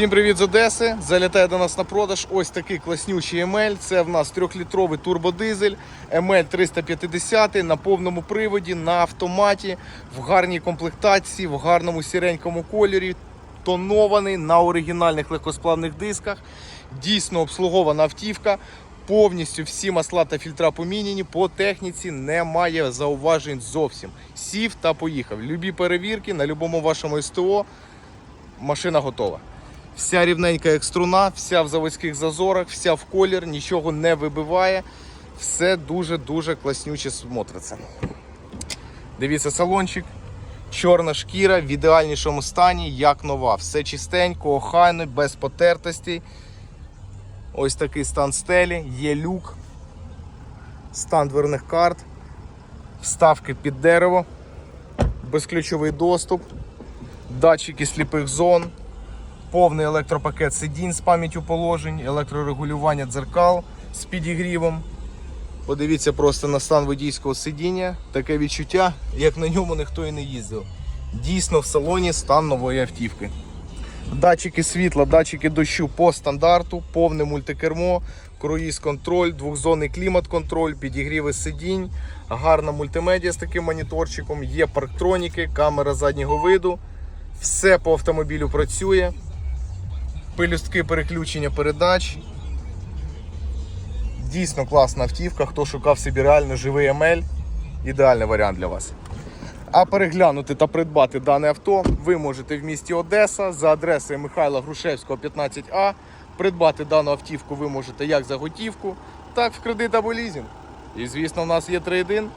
Всім привіт з Одеси. Залітає до нас на продаж ось такий класнючий ML. Це в нас 3-літровий турбодизель ML 350 на повному приводі, на автоматі, в гарній комплектації, в гарному сіренькому кольорі, тонований на оригінальних легкосплавних дисках. Дійсно обслугована автівка. Повністю всі масла та фільтра поміняні. По техніці немає зауважень зовсім. Сів та поїхав. Любі перевірки на будь-якому вашому СТО. Машина готова. Вся рівненька як струна, вся в заводських зазорах, вся в колір, нічого не вибиває. Все дуже-дуже класнюче смотриться. Дивіться салончик. Чорна шкіра в ідеальнішому стані, як нова. Все чистенько, охайно, без потертостей. Ось такий стан стелі, є люк, стан дверних карт, вставки під дерево, безключовий доступ, датчики сліпих зон, повний електропакет сидінь з пам'яттю положень, електрорегулювання дзеркал з підігрівом. Подивіться просто на стан водійського сидіння. Таке відчуття, як на ньому ніхто і не їздив. Дійсно в салоні стан нової автівки. Датчики світла, датчики дощу по стандарту, повне мультикермо, круїз-контроль, двохзонний клімат-контроль, підігріви сидінь, гарна мультимедіа з таким моніторчиком, є парктроніки, камера заднього виду. Все по автомобілю працює. Пелюстки переключення передач. Дійсно класна автівка. Хто шукав собі реально живий ML, ідеальний варіант для вас. А переглянути та придбати дане авто ви можете в місті Одеса за адресою Михайла Грушевського, 15А. Придбати дану автівку ви можете як за готівку, так в кредит або лізинг. І звісно, у нас є трейдин.